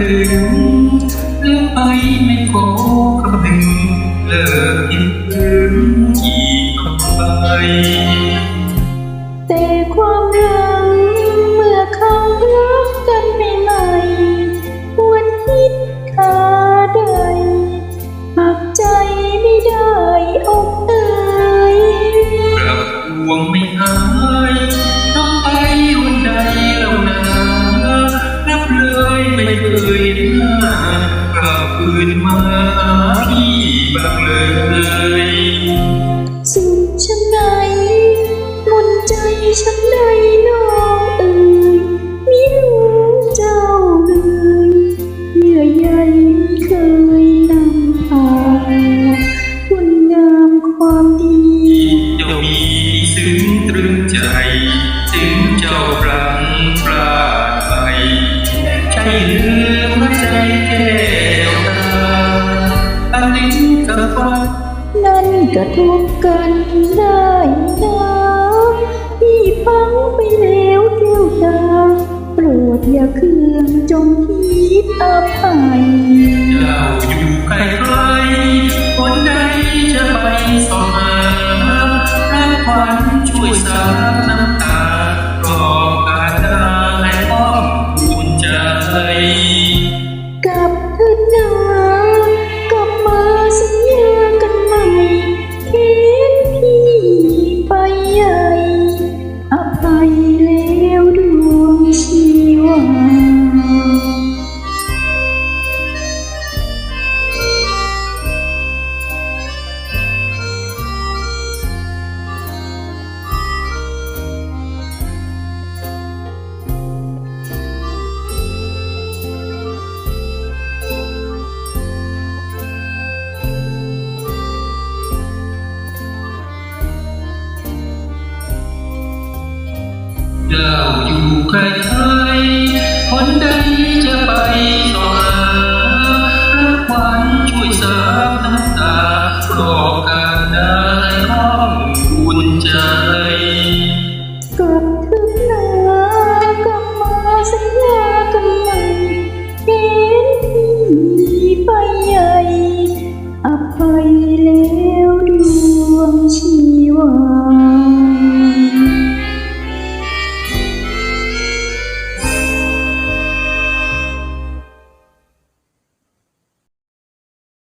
ถึงเลือกไปไม่โกคำหนึ่งเลิกอินพื้นอีกคำไปแต่ความรักเมื่อเขารักกันไม่ใหม่ควรคิดค่าใดปักใจไม่ได้อกเอ่ยกลับดวงไม่หาย อื่นมาพี่บ้างเลยสุดฉันไหนมนใจฉันใดน้องเอ่ยม่รู้เจ้าเลยเหยื่อใยไม่เคยนำพาคุณงามความดีเจ้ามีซึ้งตรึงใจ ใช่หรือว่าใจแก้วตาอันนี้กับฟ้านั่นกระทบกันได้นะพี่ฟังไปแล้วเที่ยวดาโปรดอย่าเคืองจงคิดอภัยเจ้าอยู่ใกล้ๆคนใดจะไปสอหารักขวัญช่วยสา กับเถิดนา เจ้า